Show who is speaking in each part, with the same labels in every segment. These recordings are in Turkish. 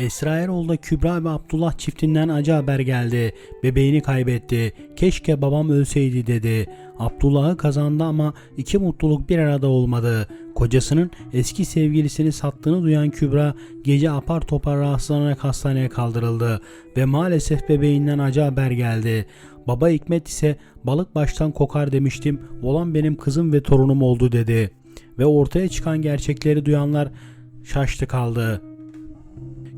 Speaker 1: Esra Erol'da Kübra ve Abdullah çiftinden acı haber geldi. Bebeğini kaybetti. Keşke babam ölseydi dedi. Abdullah'ı kazandı ama iki mutluluk bir arada olmadı. Kocasının eski sevgilisini sattığını duyan Kübra gece apar topar rahatsızlanarak hastaneye kaldırıldı ve maalesef bebeğinden acı haber geldi. Baba Hikmet ise balık baştan kokar demiştim olan benim kızım ve torunum oldu dedi. Ve ortaya çıkan gerçekleri duyanlar şaştı kaldı.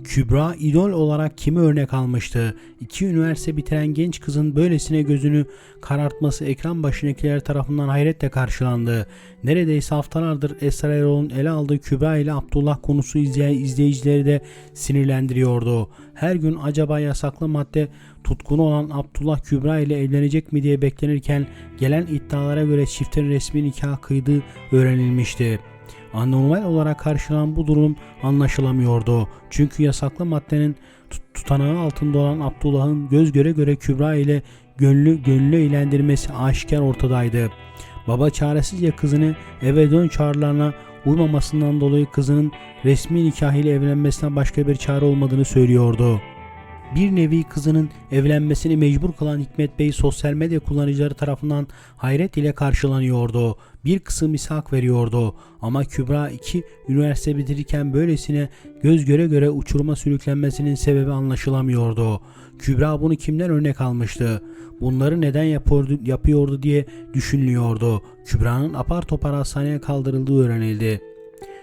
Speaker 1: Kübra idol olarak kimi örnek almıştı? İki üniversite bitiren genç kızın böylesine gözünü karartması ekran başındakiler tarafından hayretle karşılandı. Neredeyse haftalardır Esra Erol'un ele aldığı Kübra ile Abdullah konusu izleyen izleyicileri de sinirlendiriyordu. Her gün acaba yasaklı madde tutkunu olan Abdullah Kübra ile evlenecek mi diye beklenirken gelen iddialara göre çiftin resmi nikah kıydığı öğrenilmişti. Anormal olarak karşılanan bu durum anlaşılamıyordu. Çünkü yasaklı maddenin tut- tutanağı altında olan Abdullah'ın göz göre göre Kübra ile gönlü gönlü eğlendirmesi aşikar ortadaydı. Baba çaresizce kızını eve dön çağrılarına uymamasından dolayı kızının resmi nikah ile evlenmesine başka bir çare olmadığını söylüyordu. Bir nevi kızının evlenmesini mecbur kılan Hikmet Bey sosyal medya kullanıcıları tarafından hayret ile karşılanıyordu. Bir kısım ishak veriyordu. Ama Kübra iki üniversite bitirirken böylesine göz göre göre uçuruma sürüklenmesinin sebebi anlaşılamıyordu. Kübra bunu kimden örnek almıştı? Bunları neden yapıyordu, yapıyordu diye düşünülüyordu. Kübra'nın apar topar hastaneye kaldırıldığı öğrenildi.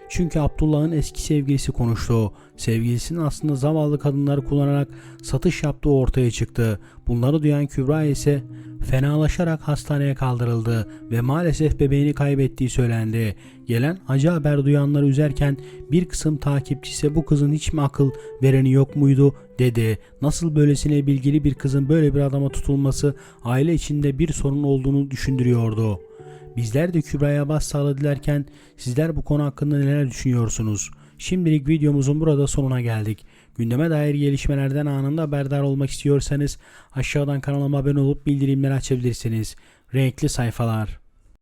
Speaker 1: Çünkü Abdullah'ın eski sevgilisi konuştu. Sevgilisinin aslında zavallı kadınları kullanarak satış yaptığı ortaya çıktı. Bunları duyan Kübra ise fenalaşarak hastaneye kaldırıldı ve maalesef bebeğini kaybettiği söylendi. Gelen acı haber duyanları üzerken bir kısım takipçisi bu kızın hiç mi akıl vereni yok muydu dedi. Nasıl böylesine bilgili bir kızın böyle bir adama tutulması aile içinde bir sorun olduğunu düşündürüyordu. Bizler de Kübra'ya başsağlığı dilerken sizler bu konu hakkında neler düşünüyorsunuz? Şimdilik videomuzun burada sonuna geldik. Gündeme dair gelişmelerden anında haberdar olmak istiyorsanız aşağıdan kanalıma abone olup bildirimleri açabilirsiniz. Renkli sayfalar.